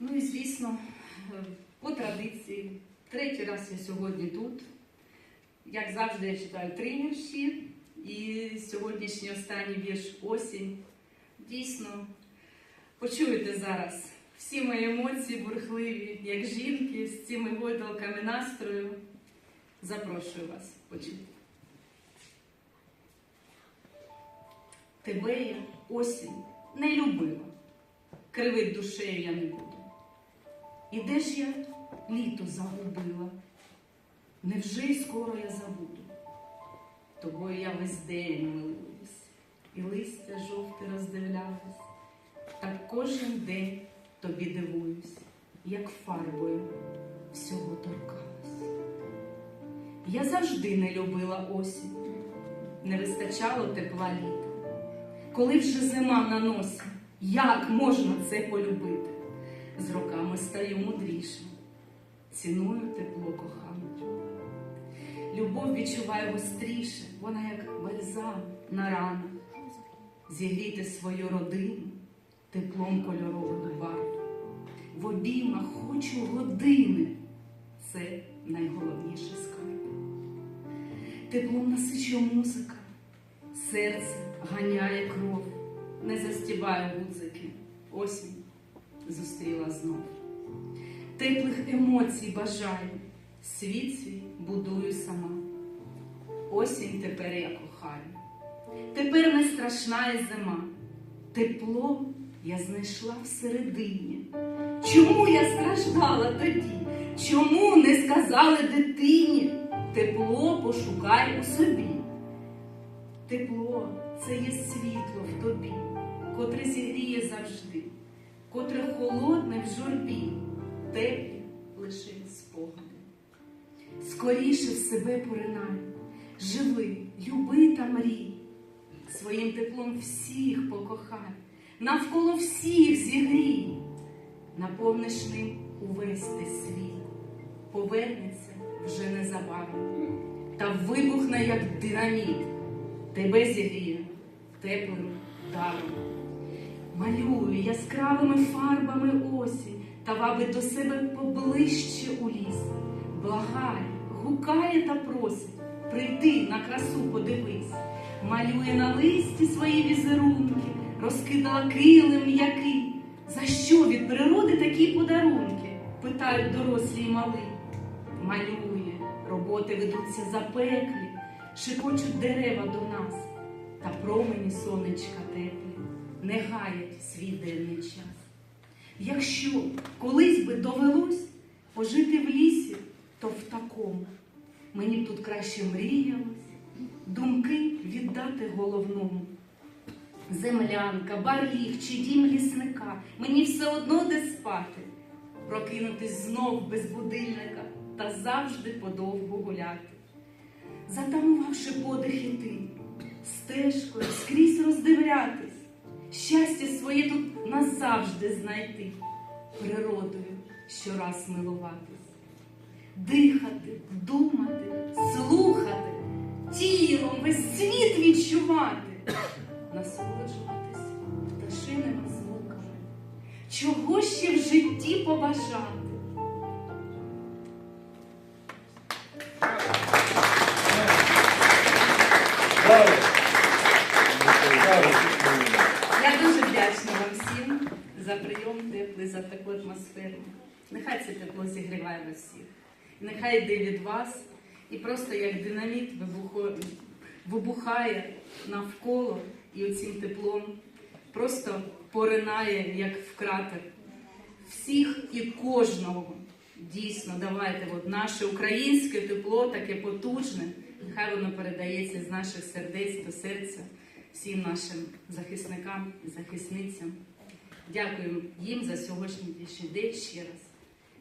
Ну і звісно, по традиції, третій раз я сьогодні тут. Як завжди, я читаю три вірші. І сьогоднішній останній вірш осінь. Дійсно, почуєте зараз всі мої емоції бурхливі, як жінки, з цими гойдалками настрою. Запрошую вас почути. Тебе я осінь не любила, кривить душею я не буду. І де ж я літо загубила? Невже й скоро я забуду? Тобою я весь день милуюсь, і листя жовте роздивлялась, так кожен день тобі дивуюсь, як фарбою всього торкалась. Я завжди не любила осінь, не вистачало тепла літа. Коли вже зима на носі, як можна це полюбити? З роками стаю мудрішим, ціную тепло кохану. Любов відчуваю гостріше, вона як бальзам на ранах. Зігріти свою родину теплом кольорових барв. В обіймах хочу години. Це найголовніший скарб. Теплом насичує музика, серце ганяє кров, не застібаю гудзики, осінь зустріла знов. Теплих емоцій бажаю, світ свій будую сама. Осінь тепер я кохаю. Тепер не страшна і зима. Тепло я знайшла всередині. Чому я страждала тоді? Чому не сказали дитині? Тепло пошукай у собі. Тепло це є світло в тобі, котре зігріє завжди, котре холодне в журбі, теплі лише спогади. Скоріше в себе поринай, живи, люби та мрій, своїм теплом всіх покохай, навколо всіх зігрій, наповниш ним увесь ти світ, повернеться вже незабаром, та вибухне, як динаміт, тебе зігріє теплим даром. Малюю яскравими фарбами осінь та вабить до себе поближче у ліс. Благає, гукає та просить, прийди на красу подивись. Малює на листі свої візерунки, розкидала килим м'який. За що від природи такі подарунки? питають дорослі й мали. Малює, роботи ведуться запеклі, шепочуть дерева до нас, та промені сонечка теплі, не гаять свій денний час. Якщо колись би довелось пожити в лісі, то в такому мені б тут краще мріялось, думки віддати головному. Землянка, барліг чи дім лісника, мені все одно де спати, прокинутись знов без будильника та завжди подовгу гуляти. Затамувавши подих іти, стежкою скрізь роздивлятись, щастя своє тут назавжди знайти, природою щораз милуватись, дихати, думати, слухати, тілом весь світ відчувати, насолоджуватись пташиними звуками. Чого ще в житті побажати? Браво! Браво! За прийом теплий, за таку атмосферу. Нехай це тепло зігріває вас всіх. Нехай йде від вас і просто як динаміт вибухає навколо і оцим теплом просто поринає, як в кратер. Всіх і кожного дійсно давайте от наше українське тепло, таке потужне. Нехай воно передається з наших сердець до серця всім нашим захисникам і захисницям. Дякуємо їм за сьогоднішній день ще раз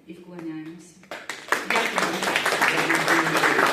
і вклоняємося. Дякую.